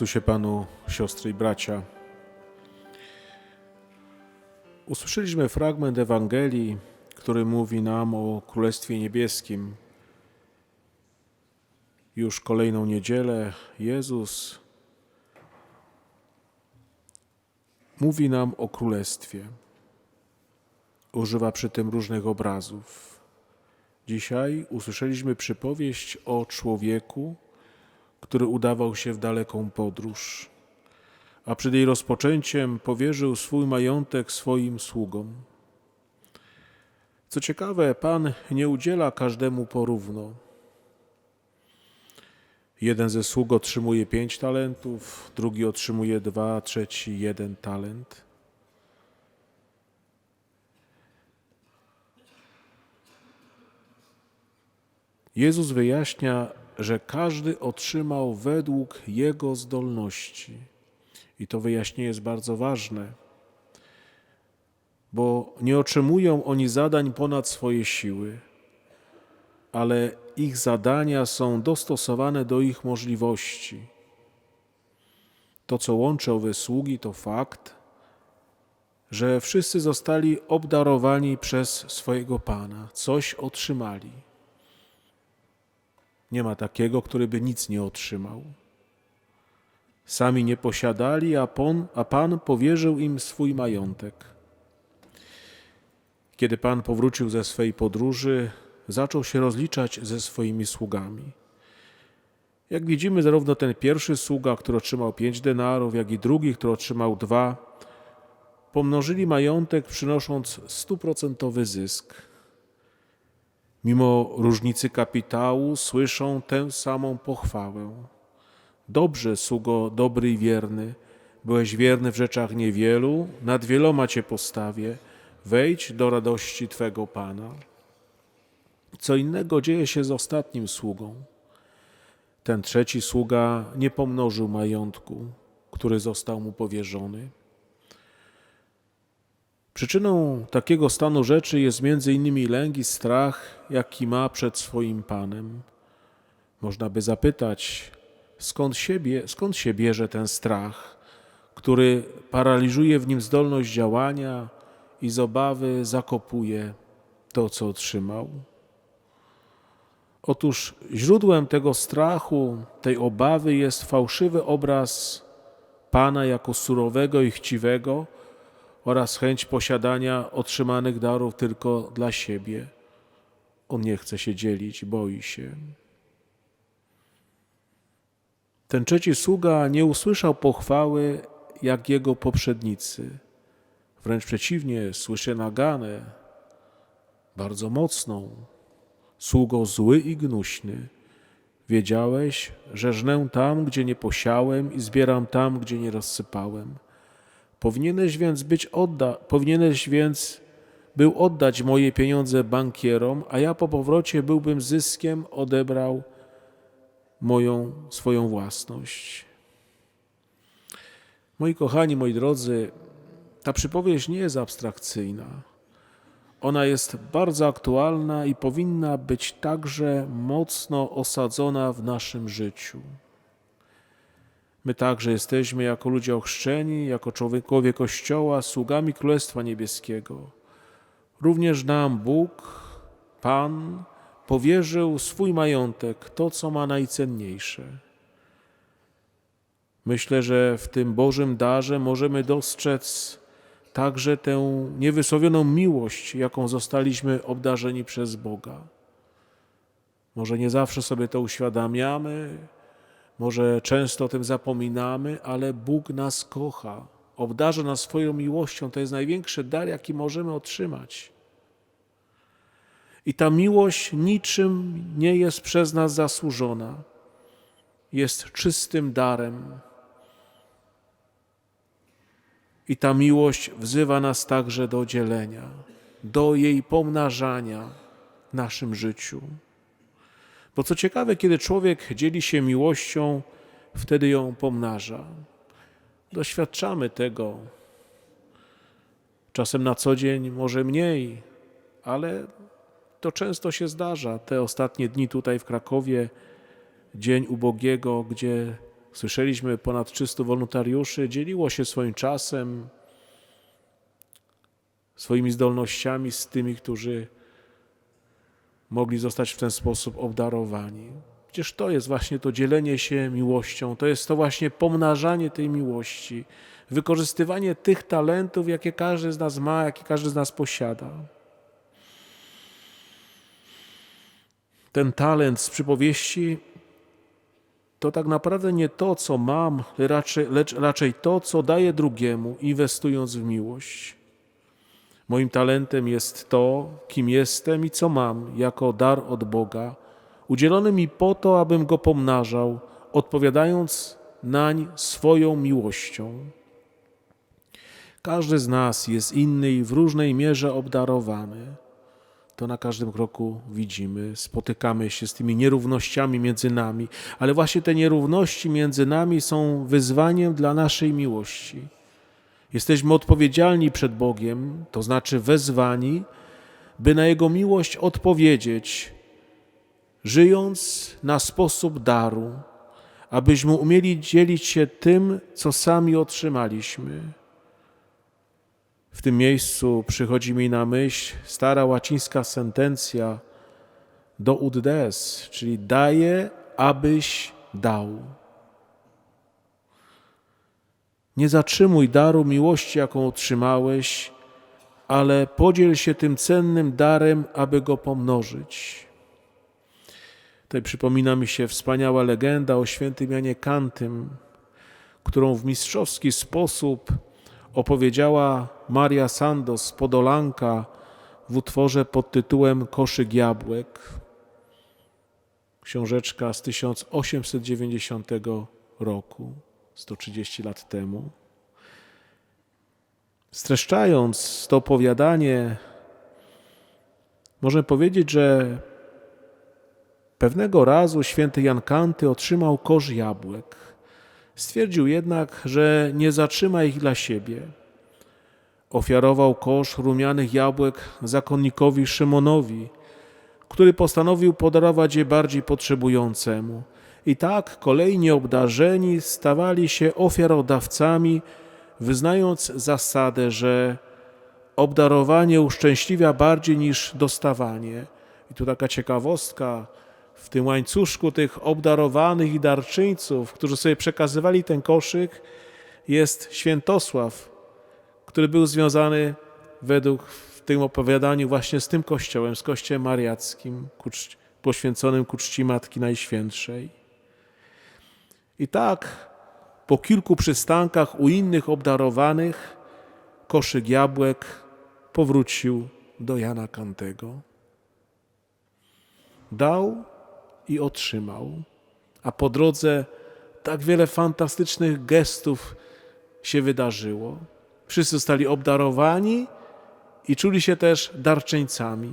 Chrystusie Panu, siostry i bracia. Usłyszeliśmy fragment Ewangelii, który mówi nam o Królestwie Niebieskim. Już kolejną niedzielę Jezus mówi nam o Królestwie. Używa przy tym różnych obrazów. Dzisiaj usłyszeliśmy przypowieść o człowieku, który udawał się w daleką podróż, a przed jej rozpoczęciem powierzył swój majątek swoim sługom. Co ciekawe, Pan nie udziela każdemu porówno. Jeden ze sług otrzymuje pięć talentów, drugi otrzymuje dwa, trzeci jeden talent. Jezus wyjaśnia, że każdy otrzymał według jego zdolności. I to wyjaśnienie jest bardzo ważne, bo nie otrzymują oni zadań ponad swoje siły, ale ich zadania są dostosowane do ich możliwości. To, co łączy owe sługi, to fakt, że wszyscy zostali obdarowani przez swojego Pana, coś otrzymali. Nie ma takiego, który by nic nie otrzymał. Sami nie posiadali, a Pan, a Pan powierzył im swój majątek. Kiedy Pan powrócił ze swej podróży, zaczął się rozliczać ze swoimi sługami. Jak widzimy, zarówno ten pierwszy sługa, który otrzymał pięć denarów, jak i drugi, który otrzymał dwa, pomnożyli majątek, przynosząc stuprocentowy zysk. Mimo różnicy kapitału słyszą tę samą pochwałę. Dobrze, sługo dobry i wierny, byłeś wierny w rzeczach niewielu, nad wieloma cię postawię, wejdź do radości Twego Pana. Co innego dzieje się z ostatnim sługą. Ten trzeci sługa nie pomnożył majątku, który został mu powierzony. Przyczyną takiego stanu rzeczy jest innymi lęk i strach, jaki ma przed swoim Panem. Można by zapytać, skąd, skąd się bierze ten strach, który paraliżuje w nim zdolność działania i z obawy zakopuje to, co otrzymał. Otóż źródłem tego strachu, tej obawy jest fałszywy obraz Pana jako surowego i chciwego, oraz chęć posiadania otrzymanych darów tylko dla siebie. On nie chce się dzielić, boi się. Ten trzeci sługa nie usłyszał pochwały jak jego poprzednicy. Wręcz przeciwnie, słyszy naganę, bardzo mocną. Sługo zły i gnuśny. Wiedziałeś, że żnę tam, gdzie nie posiałem i zbieram tam, gdzie nie rozsypałem. Powinieneś więc być odda, powinieneś więc był oddać moje pieniądze bankierom, a ja po powrocie byłbym zyskiem odebrał moją swoją własność. Moi kochani, moi drodzy, ta przypowieść nie jest abstrakcyjna. Ona jest bardzo aktualna i powinna być także mocno osadzona w naszym życiu. My także jesteśmy jako ludzie ochrzczeni, jako człowiekowie Kościoła, sługami Królestwa Niebieskiego. Również nam Bóg, Pan, powierzył swój majątek, to co ma najcenniejsze. Myślę, że w tym Bożym darze możemy dostrzec także tę niewysłowioną miłość, jaką zostaliśmy obdarzeni przez Boga. Może nie zawsze sobie to uświadamiamy, może często o tym zapominamy, ale Bóg nas kocha, obdarza nas swoją miłością. To jest największy dar, jaki możemy otrzymać. I ta miłość niczym nie jest przez nas zasłużona. Jest czystym darem. I ta miłość wzywa nas także do dzielenia, do jej pomnażania w naszym życiu. Bo co ciekawe, kiedy człowiek dzieli się miłością, wtedy ją pomnaża. Doświadczamy tego. Czasem na co dzień może mniej, ale to często się zdarza. Te ostatnie dni tutaj w Krakowie, dzień ubogiego, gdzie słyszeliśmy, ponad 300 wolontariuszy dzieliło się swoim czasem, swoimi zdolnościami z tymi, którzy mogli zostać w ten sposób obdarowani. Przecież to jest właśnie to dzielenie się miłością, to jest to właśnie pomnażanie tej miłości, wykorzystywanie tych talentów, jakie każdy z nas ma, jakie każdy z nas posiada. Ten talent z przypowieści to tak naprawdę nie to, co mam, lecz raczej to, co daję drugiemu, inwestując w miłość. Moim talentem jest to, kim jestem i co mam, jako dar od Boga, udzielony mi po to, abym go pomnażał, odpowiadając nań swoją miłością. Każdy z nas jest inny i w różnej mierze obdarowany. To na każdym kroku widzimy, spotykamy się z tymi nierównościami między nami, ale właśnie te nierówności między nami są wyzwaniem dla naszej miłości. Jesteśmy odpowiedzialni przed Bogiem, to znaczy wezwani, by na Jego miłość odpowiedzieć, żyjąc na sposób daru, abyśmy umieli dzielić się tym, co sami otrzymaliśmy. W tym miejscu przychodzi mi na myśl stara łacińska sentencja do ud des, czyli daje, abyś dał. Nie zatrzymuj daru miłości, jaką otrzymałeś, ale podziel się tym cennym darem, aby go pomnożyć. Tutaj przypomina mi się wspaniała legenda o świętym Janie Kantym, którą w mistrzowski sposób opowiedziała Maria Sandos, Podolanka, w utworze pod tytułem Koszyk Jabłek. Książeczka z 1890 roku, 130 lat temu. Streszczając to opowiadanie, możemy powiedzieć, że pewnego razu święty Jan Kanty otrzymał kosz jabłek. Stwierdził jednak, że nie zatrzyma ich dla siebie. Ofiarował kosz rumianych jabłek zakonnikowi Szymonowi, który postanowił podarować je bardziej potrzebującemu. I tak kolejni obdarzeni stawali się ofiarodawcami, wyznając zasadę, że obdarowanie uszczęśliwia bardziej niż dostawanie. I tu taka ciekawostka, w tym łańcuszku tych obdarowanych i darczyńców, którzy sobie przekazywali ten koszyk, jest świętosław, który był związany według w tym opowiadaniu właśnie z tym kościołem, z kościołem mariackim, poświęconym ku czci Matki Najświętszej. I tak po kilku przystankach u innych obdarowanych koszyk jabłek powrócił do Jana Kantego. Dał i otrzymał. A po drodze tak wiele fantastycznych gestów się wydarzyło. Wszyscy zostali obdarowani i czuli się też darczyńcami.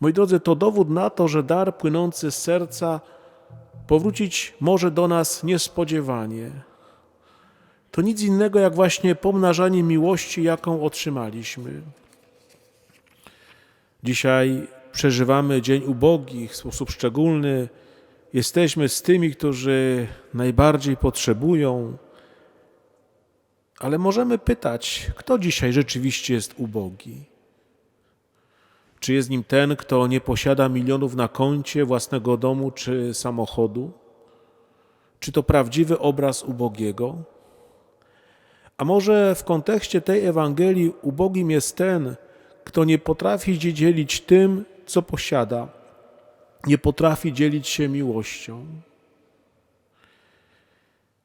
Moi drodzy, to dowód na to, że dar płynący z serca powrócić może do nas niespodziewanie. To nic innego jak właśnie pomnażanie miłości, jaką otrzymaliśmy. Dzisiaj przeżywamy Dzień Ubogich w sposób szczególny. Jesteśmy z tymi, którzy najbardziej potrzebują. Ale możemy pytać, kto dzisiaj rzeczywiście jest ubogi? Czy jest nim ten, kto nie posiada milionów na koncie, własnego domu czy samochodu? Czy to prawdziwy obraz ubogiego? A może w kontekście tej Ewangelii ubogim jest ten, kto nie potrafi dzielić tym, co posiada, nie potrafi dzielić się miłością.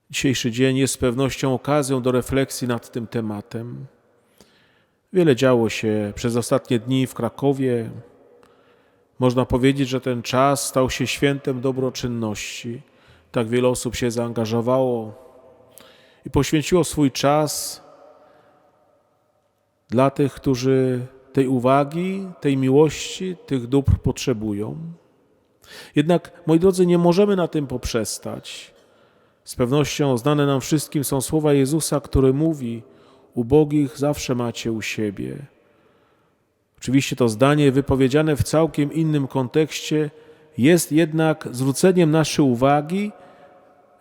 Dzisiejszy dzień jest z pewnością okazją do refleksji nad tym tematem. Wiele działo się przez ostatnie dni w Krakowie. Można powiedzieć, że ten czas stał się świętem dobroczynności. Tak wiele osób się zaangażowało i poświęciło swój czas dla tych, którzy tej uwagi, tej miłości, tych dóbr potrzebują. Jednak, moi drodzy, nie możemy na tym poprzestać. Z pewnością znane nam wszystkim są słowa Jezusa, który mówi: Ubogich zawsze macie u siebie. Oczywiście to zdanie wypowiedziane w całkiem innym kontekście jest jednak zwróceniem naszej uwagi,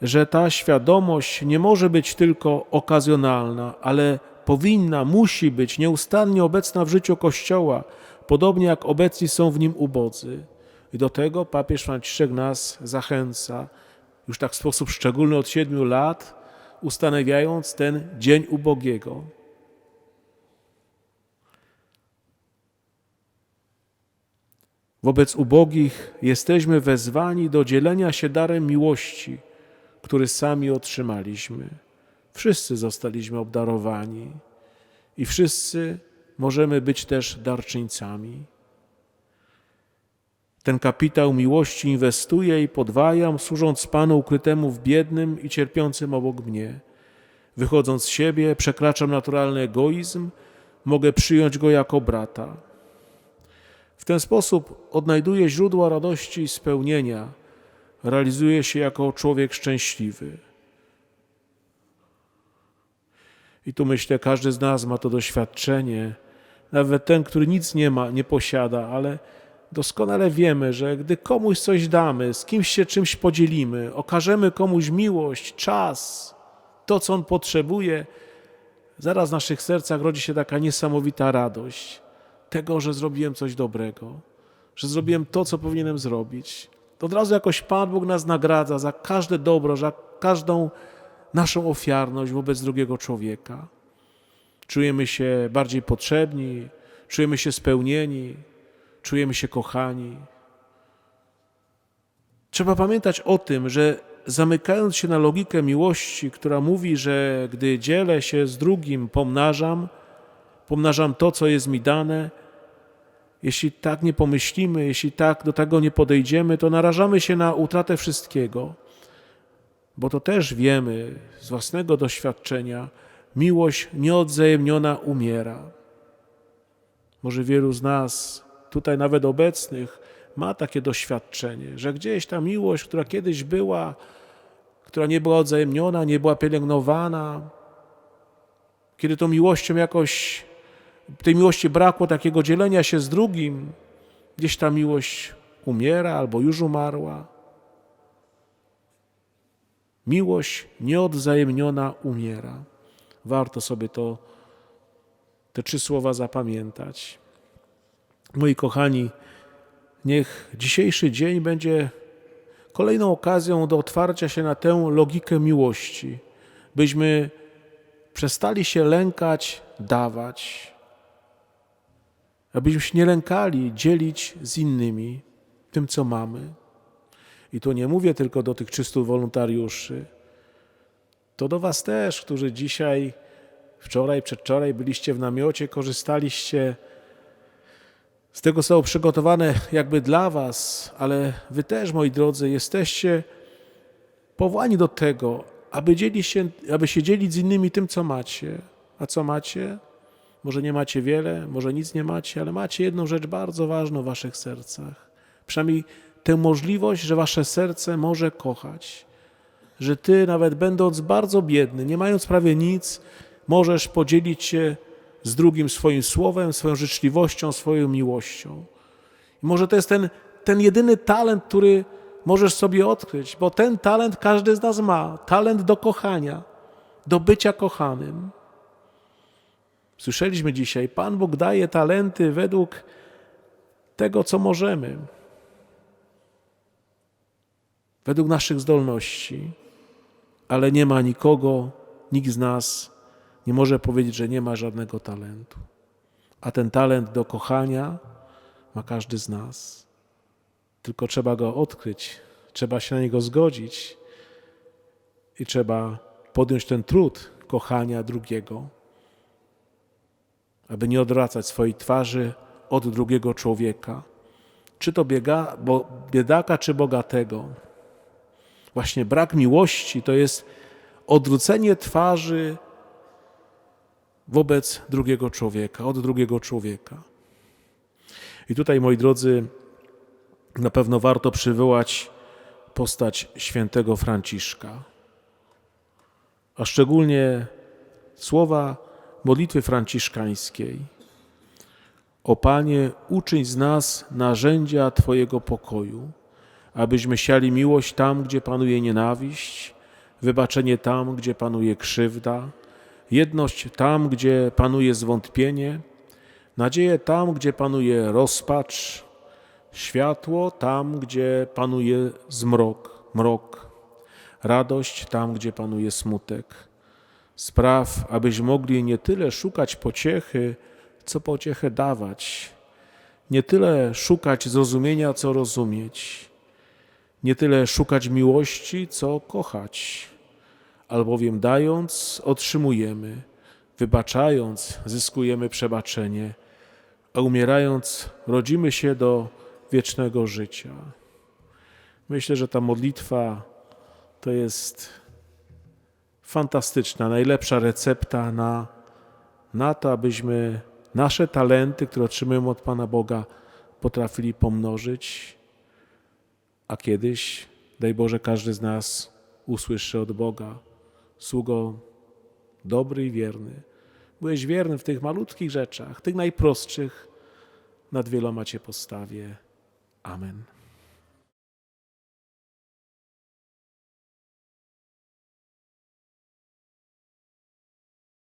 że ta świadomość nie może być tylko okazjonalna, ale powinna, musi być nieustannie obecna w życiu Kościoła, podobnie jak obecni są w nim ubodzy. I do tego papież Franciszek nas zachęca, już tak w sposób szczególny od siedmiu lat, ustanawiając ten Dzień Ubogiego. Wobec ubogich jesteśmy wezwani do dzielenia się darem miłości, który sami otrzymaliśmy. Wszyscy zostaliśmy obdarowani i wszyscy możemy być też darczyńcami. Ten kapitał miłości inwestuję i podwajam, służąc Panu ukrytemu w biednym i cierpiącym obok mnie. Wychodząc z siebie, przekraczam naturalny egoizm, mogę przyjąć go jako brata. W ten sposób odnajduję źródła radości i spełnienia, realizuję się jako człowiek szczęśliwy. I tu myślę, każdy z nas ma to doświadczenie, nawet ten, który nic nie ma, nie posiada, ale doskonale wiemy, że gdy komuś coś damy, z kimś się czymś podzielimy, okażemy komuś miłość, czas, to, co on potrzebuje, zaraz w naszych sercach rodzi się taka niesamowita radość tego, że zrobiłem coś dobrego, że zrobiłem to, co powinienem zrobić. To od razu jakoś Pan Bóg nas nagradza za każde dobro, za każdą naszą ofiarność wobec drugiego człowieka. Czujemy się bardziej potrzebni, czujemy się spełnieni, czujemy się kochani. Trzeba pamiętać o tym, że zamykając się na logikę miłości, która mówi, że gdy dzielę się z drugim, pomnażam, pomnażam to, co jest mi dane, jeśli tak nie pomyślimy, jeśli tak do tego nie podejdziemy, to narażamy się na utratę wszystkiego. Bo to też wiemy z własnego doświadczenia, miłość nieodzajemniona umiera. Może wielu z nas, tutaj nawet obecnych, ma takie doświadczenie, że gdzieś ta miłość, która kiedyś była, która nie była odzajemniona, nie była pielęgnowana, kiedy tą miłością jakoś, tej miłości brakło takiego dzielenia się z drugim, gdzieś ta miłość umiera albo już umarła. Miłość nieodzajemniona umiera. Warto sobie to, te trzy słowa zapamiętać. Moi kochani, niech dzisiejszy dzień będzie kolejną okazją do otwarcia się na tę logikę miłości, byśmy przestali się lękać, dawać, abyśmy się nie lękali dzielić z innymi tym, co mamy. I tu nie mówię tylko do tych 300 wolontariuszy, to do Was też, którzy dzisiaj, wczoraj, przedwczoraj byliście w namiocie, korzystaliście z tego, co było przygotowane jakby dla Was, ale Wy też, moi drodzy, jesteście powołani do tego, aby, dzielić się, aby się dzielić z innymi tym, co macie. A co macie? Może nie macie wiele, może nic nie macie, ale macie jedną rzecz bardzo ważną w Waszych sercach. Przynajmniej tę możliwość, że Wasze serce może kochać. Że Ty, nawet będąc bardzo biedny, nie mając prawie nic, możesz podzielić się z drugim swoim słowem, swoją życzliwością, swoją miłością. I może to jest ten, ten jedyny talent, który możesz sobie odkryć, bo ten talent każdy z nas ma talent do kochania, do bycia kochanym. Słyszeliśmy dzisiaj, Pan Bóg daje talenty według tego, co możemy, według naszych zdolności, ale nie ma nikogo, nikt z nas nie może powiedzieć, że nie ma żadnego talentu. A ten talent do kochania ma każdy z nas. Tylko trzeba go odkryć, trzeba się na niego zgodzić i trzeba podjąć ten trud kochania drugiego, aby nie odwracać swojej twarzy od drugiego człowieka, czy to biega, bo, biedaka, czy bogatego. Właśnie brak miłości to jest odwrócenie twarzy wobec drugiego człowieka, od drugiego człowieka. I tutaj, moi drodzy, na pewno warto przywołać postać świętego Franciszka, a szczególnie słowa modlitwy franciszkańskiej. O Panie, uczyń z nas narzędzia Twojego pokoju. abyśmy siali miłość tam, gdzie panuje nienawiść, wybaczenie tam, gdzie panuje krzywda, jedność tam, gdzie panuje zwątpienie, nadzieję tam, gdzie panuje rozpacz, światło tam, gdzie panuje zmrok, mrok, radość tam, gdzie panuje smutek. Spraw, abyśmy mogli nie tyle szukać pociechy, co pociechę dawać, nie tyle szukać zrozumienia, co rozumieć, nie tyle szukać miłości, co kochać, albowiem dając, otrzymujemy, wybaczając, zyskujemy przebaczenie, a umierając, rodzimy się do wiecznego życia. Myślę, że ta modlitwa to jest fantastyczna, najlepsza recepta na, na to, abyśmy nasze talenty, które otrzymujemy od Pana Boga, potrafili pomnożyć, a kiedyś, daj Boże, każdy z nas usłyszy od Boga, sługo dobry i wierny. Byłeś wierny w tych malutkich rzeczach, tych najprostszych, nad wieloma Cię postawię. Amen.